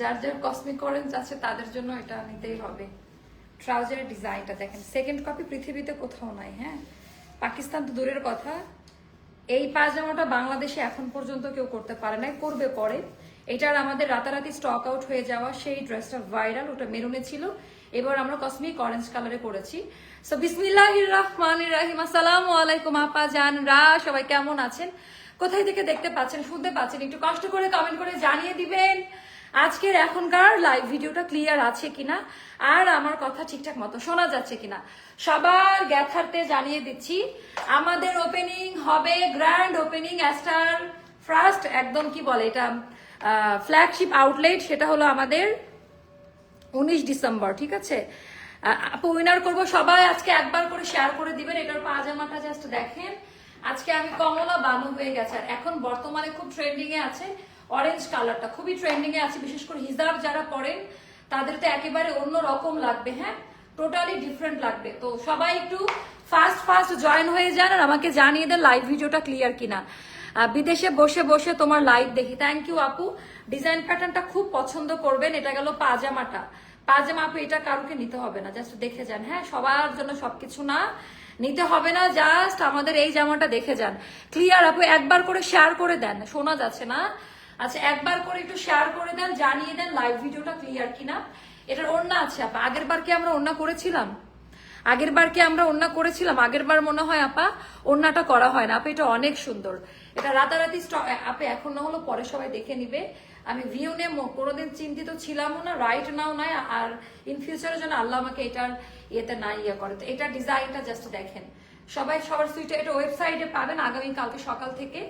যার যার cosmic orange আছে, তাদের জন্য এটা নিতেই হবে। ট্রাউজারের ডিজাইনটা দেখেন সেকেন্ড কপি পৃথিবীতে কোথাও নাই হ্যাঁ? পাকিস্তান তো দূরের কথা। এই পাজামাটা বাংলাদেশে এখন পর্যন্ত কেউ করতে পারে নাই, করবে পরে। এটার আমাদের রাতারাতি স্টক আউট হয়ে যাওয়া সেই ড্রেসটা ভাইরাল ওটা মেরুনে ছিল। এবার আমরা কসমিক অরেঞ্জ কালারে করেছি সো বিসমিল্লাহির রহমানির রহিম। আসসালামু আলাইকুম, আপা জান, রা, সবাই কেমন আছেন? কোথায় থেকে দেখতে পাচ্ছেন, শুনতে পাচ্ছেন? একটু কষ্ট করে কমেন্ট করে জানিয়ে দিবেন। আজকের এখনকার লাইভ ভিডিওটা ক্লিয়ার আছে কিনা? আর আমার কথা ঠিকঠাক মতো শোনা যাচ্ছে কিনা? সবার গ্যাথার্থে জানিয়ে দিচ্ছি, আমাদের ওপেনিং হবে গ্র্যান্ড ওপেনিং অ্যাস্টার ফার্স্ট একদম কি বলে এটা ফ্ল্যাগশিপ আউটলেট সেটা হলো আমাদের উনিশ ডিসেম্বর, ঠিক আছে? আপু উইনার করব সবাই, আজকে একবার করে শেয়ার করে দিবেন, এটার পাজামাটা জাস্ট দেখেন। আজকে আমি কমলা বানু হয়ে গেছে, আর এখন বর্তমানে খুব ট্রেন্ডিং এ আছে। অরেঞ্জ কালারটা খুবই ট্রেন্ডিং এ আছে, বিশেষ করে হিজাব যারা পরেন, তাদের তো একেবারে অন্য রকম লাগবে হ্যাঁ? টোটালি ডিফারেন্ট লাগবে। তো সবাই একটু ফাস্ট ফাস্ট জয়েন হয়ে যান আর আমাকে জানিয়ে দেন লাইভ ভিডিওটা ক্লিয়ার কিনা। বিদেশে বসে বসে তোমার লাইভ দেখি। থ্যাংক ইউ আপু। ডিজাইন প্যাটার্নটা খুব পছন্দ করবেন। এটা গেল পাজামাটা। পাজামা, আপু, এটা কারোকে নিতে হবে না? জাস্ট দেখে যান হ্যাঁ? সবার জন্য সবকিছু না। নিতে হবে না জাস্ট আমাদের এই জামাটা দেখে যান। ক্লিয়ার আপু, একবার করে শেয়ার করে দেন। শোনা যাচ্ছে না? আচ্ছা একবার করে একটু শেয়ার করে দেন, জানিয়ে দেন লাইভ ভিডিওটা ক্লিয়ার কিনা। এটার ওড়না আছে, আপা। আগের বার কি আমরা ওড়না করেছিলাম? আগের বার কি আমরা ওড়না করেছিলাম? আগের বার মনে হয়, আপা, ওড়নাটা করা হয় না। আপা, এটা অনেক সুন্দর। এটা রাতারাতি আপা, এখন না হলো পরে সবাই দেখে নিবে। আমি ভিউ নিয়ে কোনোদিন চিন্তিত ছিলামও না রাইট নাও নাই, আর ইন ফিউচারের জন্য আল্লাহ আমাকে এটার ইয়েতে না ইয়ে করে। তো এটা ডিজাইনটা জাস্ট দেখেন। সবাই সবার সুইটে এটা ওয়েবসাইটে পাবেন আগামী কালকে সকাল থেকে।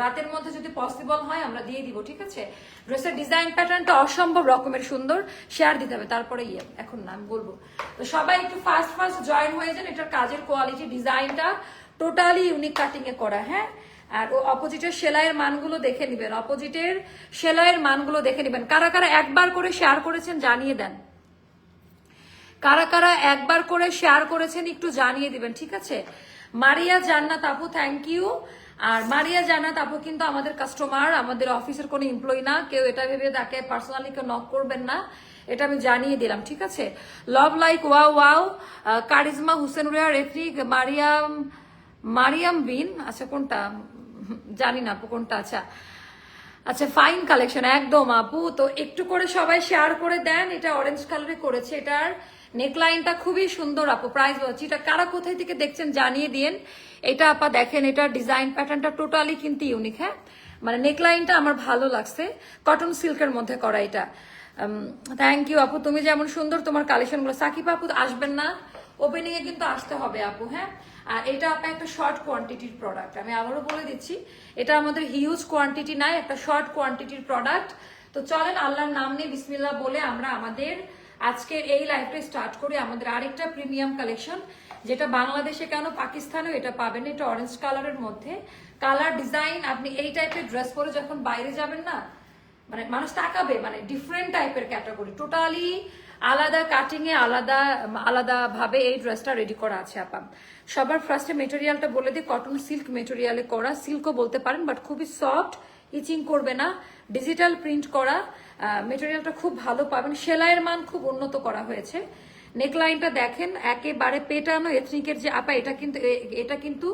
রাতের মধ্যে যদি পসিবল হয়, আমরা দিয়ে দিব, ঠিক আছে? ড্রেসের ডিজাইন প্যাটার্নটা অসম্ভব রকমের সুন্দর। শেয়ার দিতে হবে, তারপরে ইয়ে এখন না, আমি বলব। তো সবাই একটু ফার্স্ট ফার্স্ট জয়েন হয়ে যান, এটার কাজের কোয়ালিটি ডিজাইনটা টোটালি ইউনিক কাটিং এ করা হ্যাঁ? আর ও অপোজিটের সেলাইয়ের মানগুলো দেখে নেবেন অপোজিটের সেলাইয়ের মানগুলো দেখে নেবেন। কারা কারা একবার করে শেয়ার করেছেন জানিয়ে দেন। কারা কারা একবার করে শেয়ার করেছেন একটু জানিয়ে দিবেন, ঠিক আছে? মারিয়া জান্নাত আপু থ্যাংক ইউ আর মারিয়া জান্নাত আপু কিন্তু আমাদের কাস্টমার আমাদের অফিসের কোনো এমপ্লয়ি না। কেউ এটা ভেবে তাকে পার্সোনালি কেউ নক করবেন না। এটা আমি জানিয়ে দিলাম, ঠিক আছে? Love like wow wow Karishma Hussain Riya referee Mariam Mariam বিন আচ্ছা কোনটা? জানি না আপু কোনটা আচ্ছা। আচ্ছা ফাইন কালেকশন একদম আপু। তো একটু করে সবাই শেয়ার করে দেন, এটা অরেঞ্জ কালারে করেছে। এটার নেকলাইনটা খুবই সুন্দর আপু প্রাইস বলছি এটা কারা কোথায় থেকে দেখছেন জানিয়ে দিন। এটা আপা দেখেন এটা ডিজাইন প্যাটার্নটা টোটালি কিন্তু ইউনিক হ্যাঁ? মানে নেকলাইনটা আমার ভালো লাগছে। কটন সিল্কের মধ্যে করা এটা। থ্যাংক ইউ আপু। তুমি যেমন সুন্দর তোমার কালেকশনগুলো সাকিব আপু, আসবেন না। ওপেনিং এ কিন্তু আসতে হবে আপু হ্যাঁ? আর এটা আপনার একটা শর্ট কোয়ান্টিটির প্রোডাক্ট আমি আবারও বলে দিচ্ছি, এটা আমাদের হিউজ কোয়ান্টিটি নাই, একটা শর্ট কোয়ান্টিটির প্রোডাক্ট তো চলেন, আল্লাহর নাম নিয়ে বিসমিল্লাহ বলে আমরা আমাদের আজকের এই লাইফটা স্টার্ট করি। আমাদের আরেকটা প্রিমিয়াম কালেকশন যেটা বাংলাদেশে কেন, পাকিস্তানেও এটা পাবেন। এটা অরেঞ্জ কালারের মধ্যে। কালার ডিজাইন আপনি এই টাইপের ড্রেস পরে যখন বাইরে যাবেন না মানে মানুষ তাকাবে মানে ডিফারেন্ট টাইপের ক্যাটাগরি টোটালি আলাদা কাটিং এ আলাদা আলাদা ভাবে এই ড্রেসটা রেডি করা আছে, আপা। সবার ফার্স্টে মেটেরিয়ালটা বলে দিই কটন সিল্ক মেটেরিয়ালে করা। সিল্কও বলতে পারেন বাট খুবই সফট ইচিং করবে না। ডিজিটাল প্রিন্ট করা মেটেরিয়ালটা খুব ভালো পাবেন। সেলাইয়ের মান খুব উন্নত করা হয়েছে। নেকলাইনটা দেখেন, একেবারে পেটানো এথনিকের যে, আপা, এটা কিন্তু এটা কিন্তু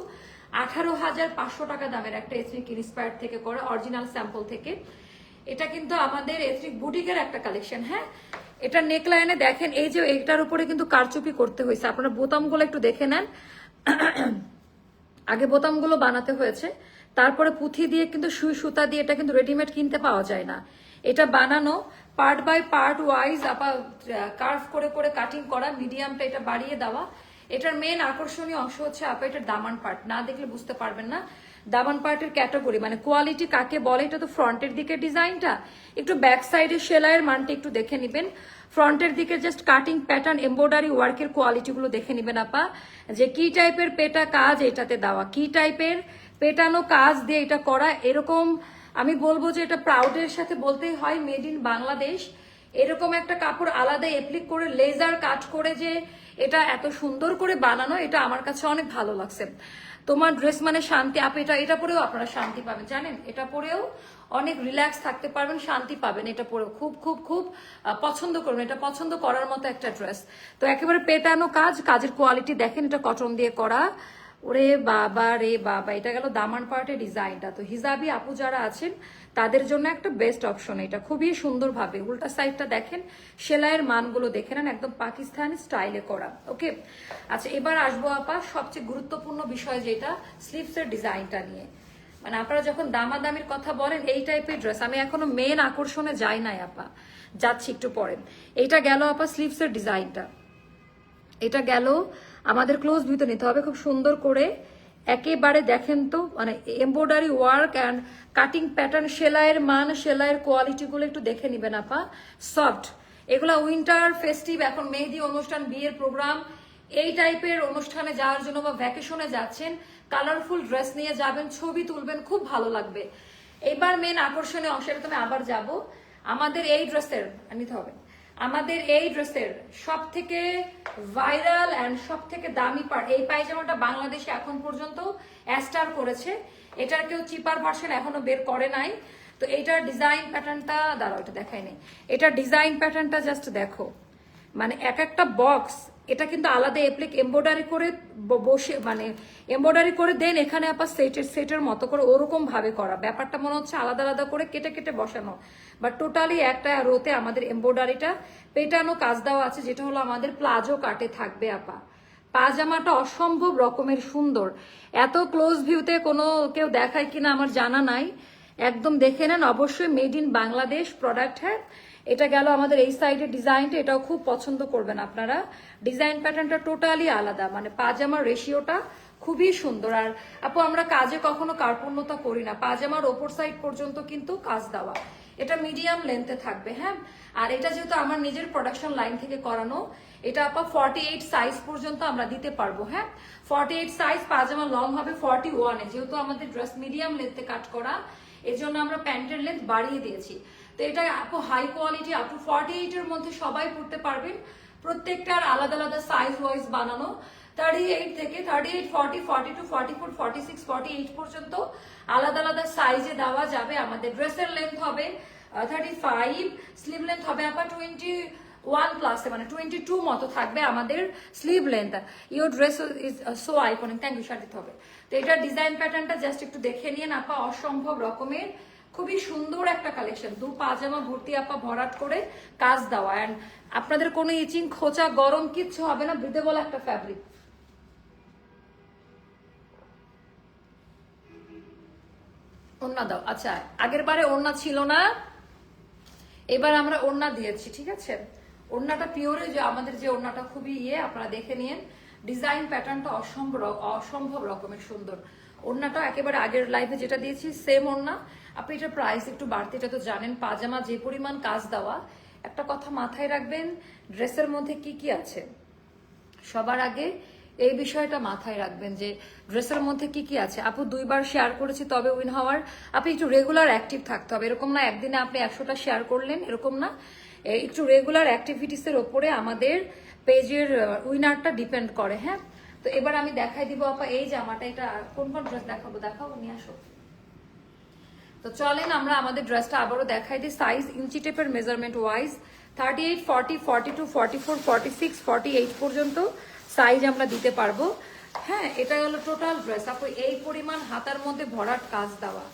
আঠারো হাজার পাঁচশো টাকা দামের একটা এথনিক ইন্সপায়ার থেকে করা অরিজিনাল স্যাম্পল থেকে। এটা কিন্তু আমাদের এথনিক বুটিকের একটা কালেকশন হ্যাঁ? এটা নেকলাইনে দেখেন, এই যে এটার উপরে কিন্তু কারচুপি করতে হয়েছে। আপনারা বোতামগুলো একটু দেখে নেন। আগে বোতামগুলো বানাতে হয়েছে। তারপরে পুঁথি দিয়ে কিন্তু সুই সুতা দিয়ে এটা কিন্তু রেডিমেড কিনতে পাওয়া যায় না। এটা বানানো পার্ট বাই পার্ট ওয়াইজ আবার কার্ভ করে করে কাটিং করা মিডিয়ামটা এটা বাড়িয়ে দেওয়া। এটার মেন আকর্ষণীয় অংশ হচ্ছে আপা, এটার দামান পার্ট না দেখলে বুঝতে পারবেন না। দামান পার্টের ক্যাটাগরি মানে কোয়ালিটি কাকে বলে, এটা তো ফ্রন্টের দিকে ডিজাইনটা। একটু ব্যাক সাইডে সেলাইয়ের মানটা একটু দেখে নিবেন। ফ্রন্টের দিকে জাস্ট কাটিং প্যাটার্ন এমব্রয়ডারি ওয়ার্কের কোয়ালিটিগুলো দেখে নিবেন আপা। যে কি টাইপের পেটা কাজ এটাতে দেওয়া, কি টাইপের পেটানো কাজ দিয়ে এটা করা, এরকম আমি বলব যে এটা প্রাউডের সাথে বলতেই হয় মেড ইন বাংলাদেশ। এরকম একটা কাপড় আলাদা এপ্লিক করে লেজার কাট করে যে এটা এত সুন্দর করে বানানো, এটা আমার কাছে অনেক ভালো লাগছে। তোমার ড্রেস মানে শান্তি আপ এটা এটা পরেও আপনারা শান্তি পাবেন, জানেন? এটা পরেও অনেক রিল্যাক্স থাকতে পারবেন, শান্তি পাবেন এটা পরেও। খুব খুব খুব পছন্দ করবেন এটা পছন্দ করার মতো একটা ড্রেস তো একেবারে পেটানো কাজ, কাজের কোয়ালিটি দেখেন এটা কটন দিয়ে করা। ওরে বাবা রে বাবা, এটা গেল দামান পার্টের ডিজাইনটা। তো হিজাবি আপু যারা আছেন, তাদের জন্য একটা বেস্ট অপশন এটা। খুবই সুন্দরভাবে। উল্টা সাইডটা দেখেন, সেলাইয়ের মানগুলো দেখে নেন, একদম পাকিস্তানি স্টাইলে করা। ওকে? আচ্ছা এবার আসব আপা, সবচেয়ে গুরুত্বপূর্ণ বিষয় যেটা স্লিভসের ডিজাইনটা নিয়ে। মানে আপনারা যখন দামাদামির কথা বলেন, এই টাইপের ড্রেস আমি এখনও মেন আকর্ষণে যাই নাই আপা। যাচ্ছি একটু পরে। এইটা গেল আপা স্লিভসের ডিজাইনটা। এটা গেল আমাদের ক্লোজ ভিউতে নিতে হবে। খুব সুন্দর করে একেবারে দেখেন তো মানে embroidery work and cutting pattern সেলাইয়ের মান, সেলাইয়ের কোয়ালিটিগুলো একটু দেখে নিবেন আপা। সফট এগুলা উইন্টার ফেস্টিভ এখন মেহেদি অনুষ্ঠান, বিয়ের প্রোগ্রাম এই টাইপের অনুষ্ঠানে যাওয়ার জন্য বা ভ্যাকেশনে যাচ্ছেন কালারফুল ড্রেস নিয়ে যাবেন, ছবি তুলবেন, খুব ভালো লাগবে। এবার মেন আকর্ষণীয় অংশে তুমি আবার যাব। আমাদের এই ড্রেসের নিতে হবে। আমাদের এই ড্রেসের সব থেকে ভাইরাল অ্যান্ড সব থেকে দামি পার্ট এই পায়জামাটা বাংলাদেশে এখন পর্যন্ত অ্যাস্টার করেছে। এটার কেউ চিপার ভার্সন এখনও বের করে নাই। তো এটার ডিজাইন প্যাটার্নটা দাঁড়াও, এটা দেখাই নেই এটার ডিজাইন প্যাটার্নটা জাস্ট দেখো। মানে এক একটা বক্স এটা কিন্তু আলাদা এপ্লিক এমব্রয়ডারি করে বসে মানে এমব্রয়ডারি করে দেন এখানে আবার সেটের সেটের মতো করে ওরকম ভাবে করা। ব্যাপারটা মনে হচ্ছে আলাদা আলাদা করে কেটে কেটে বসানো। বাট টোটালি একটা রোতে আমাদের এমব্রয়ডারিটা পেটানো কাজ দেওয়া আছে, যেটা হলো আমাদের প্লাজো কাটে থাকবে আপা। পাজামাটা অসম্ভব রকমের সুন্দর। এত ক্লোজ ভিউতে কোনো কেউ দেখায় কিনা আমার জানা নাই। একদম দেখে নেন, অবশ্যই মেড ইন বাংলাদেশ প্রোডাক্ট হ্যাঁ। এটা গেল আমাদের এই সাইডের ডিজাইনটা এটাও খুব পছন্দ করবেন আপনারা। ডিজাইন প্যাটার্নটা টোটালি আলাদা মানে পাজামার রেশিওটা খুবই সুন্দর। আর আপু, আমরা কাজে কখনো কার্পণ্যতা করি না, পাজামার ওপর সাইড পর্যন্ত কিন্তু কাজ দেওয়া। এটা মিডিয়াম লেন্থে থাকবে হ্যাঁ? আর এটা যেহেতু আমার নিজের প্রোডাকশন লাইন থেকে করানো, এটা আপা ফর্টি এইট সাইজ পর্যন্ত আমরা দিতে পারব হ্যাঁ? Forty eight size pyjama long হবে ফর্টি ওয়ানে যেহেতু আমাদের ড্রেস মিডিয়াম লেন্থে কাট করা এর জন্য আমরা প্যান্টের লেন্থ বাড়িয়ে দিয়েছি। তো এটা আপু হাই কোয়ালিটি আপু ফর্টি এইট এর মধ্যে সবাই পড়তে পারবেন। প্রত্যেকটার আলাদা আলাদা সাইজ ওয়াইজ বানানো। থার্টি এইট থেকে thirty eight forty forty two forty four forty six forty eight পর্যন্ত আলাদা আলাদা সাইজে দেওয়া যাবে। আমাদের ড্রেসের লেন্থ হবে থার্টি ফাইভ স্লিভ লেন্থ হবে আবার টোয়েন্টি ওয়ান প্লাসে মানে টোয়েন্টি টু মতো থাকবে আমাদের sleeve length your dress is so iconic thank you দিতে হবে। তো এটার ডিজাইন প্যাটার্নটা জাস্ট একটু দেখে নিয়ে আপা, অসম্ভব রকমের খুবই সুন্দর একটা কালেকশন দু পাজামা ভর্তি আপা ভরাট করে কাজ দেওয়া। অ্যান্ড আপনাদের কোনো ইচিং খোঁচা, গরম কিচ্ছু হবে না ব্রিদেবল একটা ফ্যাব্রিক দাও। আচ্ছা আগের বারে ওড়না ছিল না। এবার আমরা ওড়না দিয়েছি, ঠিক আছে? ওড়নাটা পিওরে যে আমাদের যে ওড়নাটা খুবই ইয়ে আপনারা দেখে নিন ডিজাইন প্যাটার্নটা অসম্ভব অসম্ভব রকমের সুন্দর। ওড়নাটা একেবারে আগের লাইফে যেটা দিয়েছি সেম ওড়না। আপনি এটার প্রাইস একটু বাড়তে, এটা তো জানেন, পাজামা যে পরিমাণ কাজ দেওয়া। একটা কথা মাথায় রাখবেন, ড্রেসের মধ্যে কি কি আছে? সবার আগে এই বিষয়টা মাথায় রাখবেন যে, ড্রেসের মধ্যে কি কি আছে? আপু দুইবার শেয়ার করেছি, তবে উইন হওয়ার। আপনি একটু রেগুলার অ্যাক্টিভ থাকতে হবে। এরকম না, একদিনে আপনি একশোটা শেয়ার করলেন, এরকম না। একটু রেগুলার অ্যাক্টিভিটিস এর ওপরে আমাদের পেজের উইনারটা ডিপেন্ড করে হ্যাঁ? তো এবার আমি দেখাই দিব, আপা, এই জামাটা, এটা কোন কোন ড্রেস দেখাবো? দেখাবো নিয়ে আসো। তো চলেন আমরা আমাদের ড্রেসটা আবারও দেখাই দিই size inch টেপের measurement wise thirty eight forty forty two forty four forty six forty eight পর্যন্ত সাইজ আমরা দিতে পারব। হ্যাঁ এটা হলো টোটাল ড্রেস আপু, এই পরিমাণ হাতার মধ্যে ভরাট কাজ দেওয়া।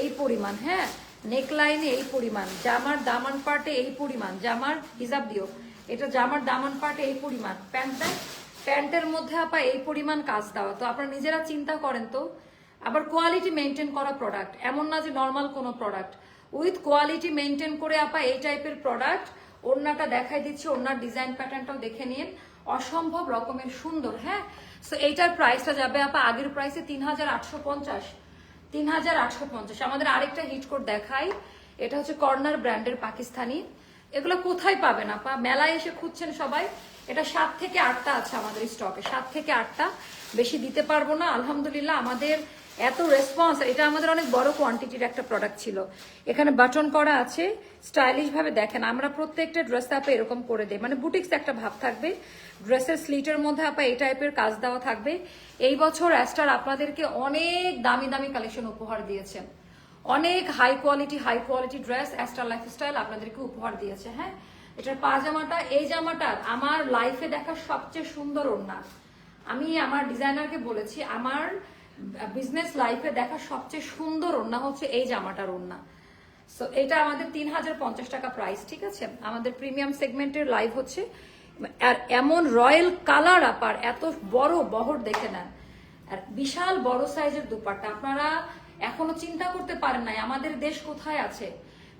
এই পরিমাণ হ্যাঁ? নেকলাইনে এই পরিমাণ, জামার দামান পার্টে এই পরিমাণ, জামার হিসাব দিও। এটা জামার দামান পার্টে এই পরিমাণ। প্যান্টটা প্যান্টের মধ্যে আপা এই পরিমাণ কাজ দেওয়া। তো আপনারা নিজেরা চিন্তা করেন তো। আবার কোয়ালিটি মেনটেন করা প্রোডাক্ট এমন না যে নর্মাল কোনো প্রোডাক্ট উইথ কোয়ালিটি মেনটেন করে আপা এই টাইপের প্রোডাক্ট ওড়নাটা দেখাই দিচ্ছি, ওড়নার ডিজাইন প্যাটার্নটাও দেখে নিন। অসম্ভব রকমের সুন্দর হ্যাঁ? সো এইটার প্রাইসটা যাবে আপা আগের প্রাইসে তিন হাজার আটশো পঞ্চাশ। তিন হাজার আটশো পঞ্চাশ। আমাদের আরেকটা হিট কোড দেখাই। এটা হচ্ছে কর্নার ব্র্যান্ডের পাকিস্তানি। এগুলো কোথায় পাবেন আপা মেলায় এসে খুঁজছেন সবাই। এটা সাত থেকে আটটা আছে আমাদের স্টকে। সাত থেকে আটটা। বেশি দিতে পারব না, আলহামদুলিল্লাহ। আমাদের এত রেসপন্স এটা আমাদের অনেক বড় কোয়ান্টিটির একটা প্রোডাক্ট ছিল। এখানে বাটন করা আছে স্টাইলিশ ভাবে দেখেন। আমরা প্রত্যেকটা ড্রেস আপে এরকম করে দেই। মানে বুটিক্স একটা ভাব থাকবে। ড্রেসের স্লিটের মধ্যে আপা এই টাইপের কাজ দেওয়া থাকবে। এই বছর অ্যাস্টার আপনাদেরকে অনেক দামি দামি কালেকশন উপহার দিয়েছেন অনেক high quality high quality dress Aster lifestyle আপনাদেরকে উপহার দিয়েছে হ্যাঁ? এটার পাজামাটা, এই জামাটা আমার লাইফে দেখা সবচেয়ে সুন্দর ওড়না। আমি আমার ডিজাইনারকে বলেছি, আমার বিজনেস লাইফে দেখা সবচেয়ে সুন্দর ওড়না হচ্ছে এই জামাটার ওড়না। সো এটা আমাদের তিন হাজার পঞ্চাশ টাকা প্রাইস ঠিক আছে? আমাদের প্রিমিয়াম সেগমেন্টের লাইভ হচ্ছে, আর এমন রয়্যাল কালার আপার এত বড় বহর দেখে নেন। আর বিশাল বড় সাইজের দুপাট্টা, আপনারা এখনও চিন্তা করতে পারেন নাই, আমাদের দেশ কোথায় আছে?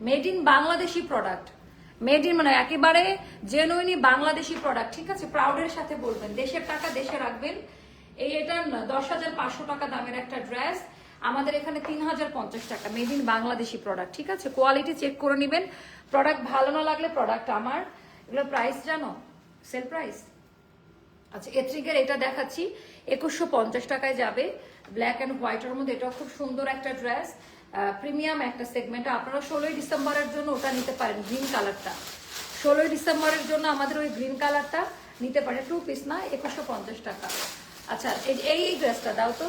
Made in Bangladeshi product made in মানে একেবারে জেনুইনি বাংলাদেশি প্রোডাক্ট ঠিক আছে? প্রাউডের সাথে বলবেন, দেশের টাকা দেশে রাখবেন। এই এটা দশ হাজার পাঁচশো টাকা দামের একটা ড্রেস আমাদের এখানে তিন হাজার পঞ্চাশ টাকা মেড ইন বাংলাদেশি প্রোডাক্ট ঠিক আছে? কোয়ালিটি চেক করে নেবেন প্রোডাক্ট ভালো না লাগলে প্রোডাক্ট আমার। এগুলো প্রাইস জানো? সেল প্রাইস আচ্ছা এথ্রিকের এটা দেখাচ্ছি, একুশশো পঞ্চাশ টাকায় যাবে। ব্ল্যাক অ্যান্ড হোয়াইটের মধ্যে, এটাও খুব সুন্দর একটা ড্রেস প্রিমিয়াম একটা সেগমেন্ট আপনারা ষোলোই ডিসেম্বরের জন্য ওটা নিতে পারেন গ্রিন কালারটা ষোলোই ডিসেম্বরের জন্য আমাদের ওই গ্রিন কালারটা নিতে পারে টু পিস না, একুশশো পঞ্চাশ টাকা। আচ্ছা এই ড্রেসটা দাও তো।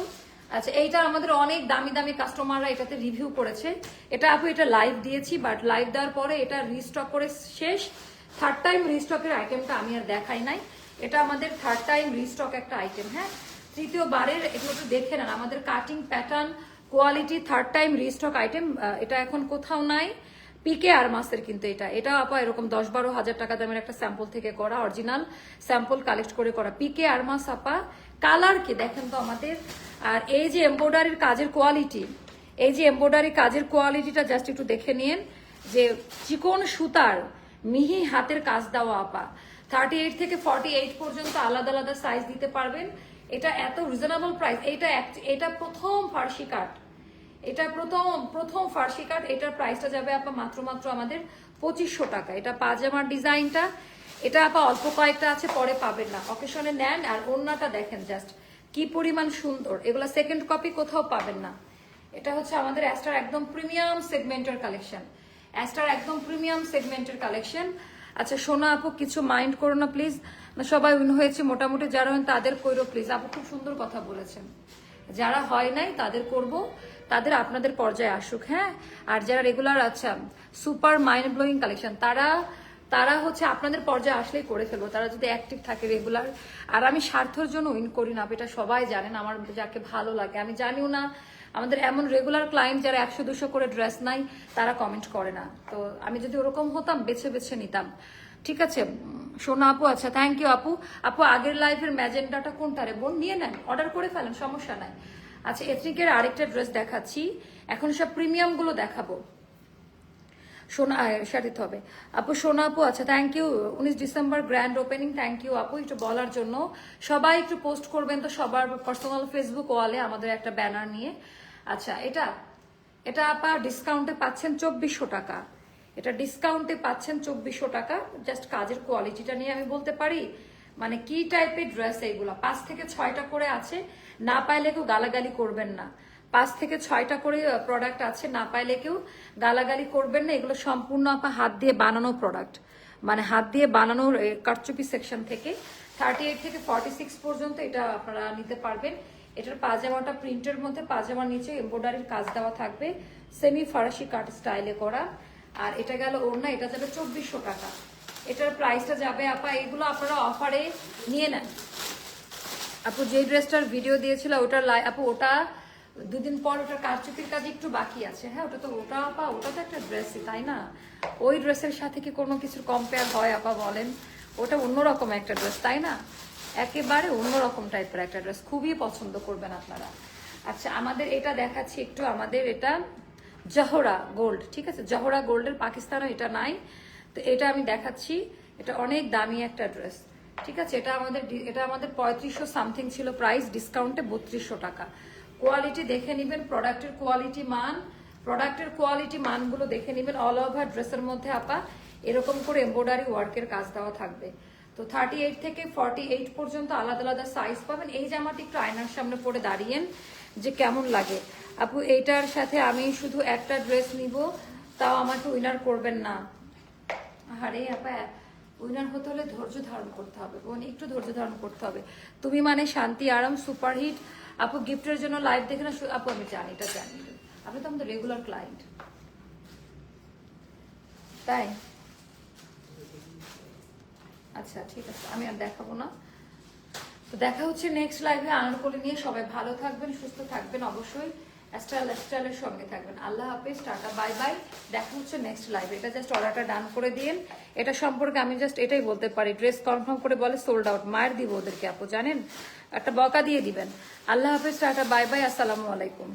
আচ্ছা এইটা আমাদের অনেক দামি দামি কাস্টমাররা এটাতে রিভিউ করেছে। এটা আপু, এটা লাইভ দিয়েছি বাট লাইভ দেওয়ার পরে এটা রিস্টক করে শেষ। থার্ড টাইম রিস্টকের আইটেমটা আমি আর দেখাই নাই। এটা আমাদের থার্ড টাইম রিস্টক একটা আইটেম হ্যাঁ? তৃতীয়বারের, এগুলো একটু দেখে নেন, আমাদের cutting pattern quality third time restock item এটা এখন কোথাও নাই। পিকে আর মাসের কিন্তু এটা। এটা আপা এরকম দশ বারো হাজার টাকা দামের একটা স্যাম্পল থেকে করা অরিজিনাল স্যাম্পল কালেক্ট করে করা। পিকে আর মাস আপা কালার কি দেখেন তো আমাদের? আর এই যে এমব্রয়ডারির কাজের কোয়ালিটি এই যে এমব্রয়ডারি কাজের কোয়ালিটিটা জাস্ট একটু দেখে নিন, যে চিকন সুতার মিহি হাতের কাজ দেওয়া আপা। থার্টি এইট থেকে ফর্টি এইট পর্যন্ত আলাদা আলাদা সাইজ দিতে পারবেন। এটা এত রিজনেবল প্রাইস এটা এটা প্রথম ফার্সি কাট এটা প্রথম প্রথম ফার্সি কাট এটার প্রাইসটা যাবে আপা মাত্র মাত্র আমাদের পঁচিশশো টাকা। এটা পাজামার ডিজাইনটা, এটা আপা অল্প কয়েকটা আছে, পরে পাবেন না। অকেশনে নেন আর অন্যটা দেখেন জাস্ট কি পরিমাণ সুন্দর। এগুলো সেকেন্ড কপি কোথাও পাবেন না। এটা হচ্ছে আমাদের অ্যাস্টার একদম প্রিমিয়াম সেগমেন্টের কালেকশন অ্যাস্টার একদম প্রিমিয়াম সেগমেন্টের কালেকশন আচ্ছা সোনা আপু, কিছু মাইন্ড করো না প্লিজ সবাই উইন হয়েছে মোটামুটি। যারা হন তাদের কইরো প্লিজ আপু খুব সুন্দর কথা বলেছেন। যারা হয় নাই, তাদের করব। তাদের আপনাদের পর্যায়ে আসুক হ্যাঁ? আর যারা রেগুলার আচ্ছা সুপার মাইন্ড ব্লোয়িং কালেকশন তারা তারা হচ্ছে আপনাদের পর্যায়ে আসলেই করে ফেলব। তারা যদি অ্যাক্টিভ থাকে রেগুলার আর আমি স্বার্থর জন্য উইন করি না এটা সবাই জানেন। আমার যাকে ভালো লাগে, আমি জানিও না আমাদের এমন রেগুলার ক্লায়েন্ট যারা একশো, দুশো করে ড্রেস নাই, তারা কমেন্ট করে না। তো আমি যদি ওরকম হতাম, বেছে বেছে নিতাম। ঠিক আছে? সোনা আপু আচ্ছা থ্যাংক ইউ আপু। আপু, আগের লাইফের ম্যাজেন্ডাটা কোনটা রে বোন? নিয়ে নেন অর্ডার করে ফেলেন, সমস্যা নাই। আচ্ছা এথনিকের আরেকটা ড্রেস দেখাচ্ছি। এখন সব প্রিমিয়ামগুলো দেখাবো। সোনা হবে। আপু, সোনা আপু আচ্ছা থ্যাংক ইউ উনিশ December grand opening thank you আপু, একটু বলার জন্য। সবাই একটু পোস্ট করবেন তো সবার পার্সোনাল ফেসবুক ওয়ালে আমাদের একটা ব্যানার নিয়ে। আচ্ছা এটা এটা আপা ডিসকাউন্টে পাচ্ছেন চব্বিশশো টাকা। এটা ডিসকাউন্টে পাচ্ছেন চব্বিশশো টাকা। জাস্ট কাজের কোয়ালিটিটা নিয়ে আমি বলতে পারি মানে কি টাইপের ড্রেস এইগুলো পাঁচ থেকে ছয়টা করে আছে, না পাইলে কেউ গালাগালি করবেন না। পাঁচ থেকে ছয়টা করে প্রোডাক্ট আছে, না পাইলে কেউ গালাগালি করবেন না। এগুলো সম্পূর্ণ আপা হাত দিয়ে বানানো প্রোডাক্ট মানে হাত দিয়ে বানানোর কারচুপি সেকশন থেকে। থার্টি এইট থেকে ফর্টি সিক্স পর্যন্ত এটা আপনারা নিতে পারবেন। এটার পাজামাটা প্রিন্টের মধ্যে, পাজামার নিচে এমব্রয়ডারির কাজ দেওয়া থাকবে সেমি ফরাসি কাট স্টাইলে করা। আর এটা গেল ওড়না, এটা যাবে চব্বিশশো টাকা। এটার প্রাইসটা যাবে আপা, এগুলো আপনারা অফারে নিয়ে নেন। আপু যে ড্রেসটার ভিডিও দিয়েছিল ওটার লাই আপু, ওটা দুদিন পর ওটার কারচুপির কাজ একটু বাকি আছে। হ্যাঁ ওটা তো, ওটা আপা, ওটা তো একটা ড্রেসই তাই না? ওই ড্রেসের সাথে কি কোনো কিছুর কম্পেয়ার হয় আপা বলেন? ওটা অন্যরকম একটা ড্রেস তাই না? একেবারে অন্যরকম টাইপের একটা ড্রেস খুবই পছন্দ করবেন আপনারা। আচ্ছা আমাদের এটা দেখাচ্ছি একটু। আমাদের এটা জহরা গোল্ড ঠিক আছে? জহরা গোল্ডের পাকিস্তানও এটা নাই। তো এটা আমি দেখাচ্ছি। এটা অনেক দামি একটা ড্রেস ঠিক আছে? এটা আমাদের এটা আমাদের পঁয়ত্রিশশো সামথিং ছিল প্রাইস ডিসকাউন্টে বত্রিশশো টাকা। কোয়ালিটি দেখে নেবেন প্রোডাক্টের কোয়ালিটি মান। প্রোডাক্টের কোয়ালিটি মানগুলো দেখে নেবেন। অল ওভার ড্রেসের মধ্যে আপা, এরকম করে এমব্রয়ডারি ওয়ার্কের কাজ দেওয়া থাকবে। তো থার্টি এইট থেকে ফর্টি এইট পর্যন্ত আলাদা আলাদা সাইজ পাবেন। এই জামাটি একটু আয়নার সামনে পরে দাঁড়িয়েন যে কেমন লাগে। আপু, এইটার সাথে আমি শুধু একটা ড্রেস নিব, তাও আমাকে উইনার করবেন না। আরে আপা উইনার হতে হলে ধৈর্য ধারণ করতে হবে, বোন, একটু ধৈর্য ধারণ করতে হবে। তুমি মানে শান্তি, আরাম সুপারহিট আপু গিফটের জন্য লাইভ দেখে না আপু, আমি জানি, এটা জানি। আপনি তো আমাদের রেগুলার ক্লায়েন্ট তাই? আচ্ছা ঠিক আছে, আমি আর দেখাবো না। তো দেখা হচ্ছে নেক্সট লাইভে আনারকলি নিয়ে সবাই ভালো থাকবেন, সুস্থ থাকবেন অবশ্যই। স্টাইল স্টাইলের সঙ্গে থাকবেন। আল্লাহ হাফেজ, টাটা বাই বাই দেখা হচ্ছে নেক্সট লাইভে এটা জাস্ট অর্ডারটা ডান করে দিন। এটা সম্পর্কে আমি জাস্ট এটাই বলতে পারি। ড্রেস কনফার্ম করে বলে সোল্ড আউট মায়ের দিব ওদেরকে, আপু, জানেন? একটা বকা দিয়ে দিবেন। আল্লাহ হাফেজ, টাটা বাই বাই আসসালামু আলাইকুম।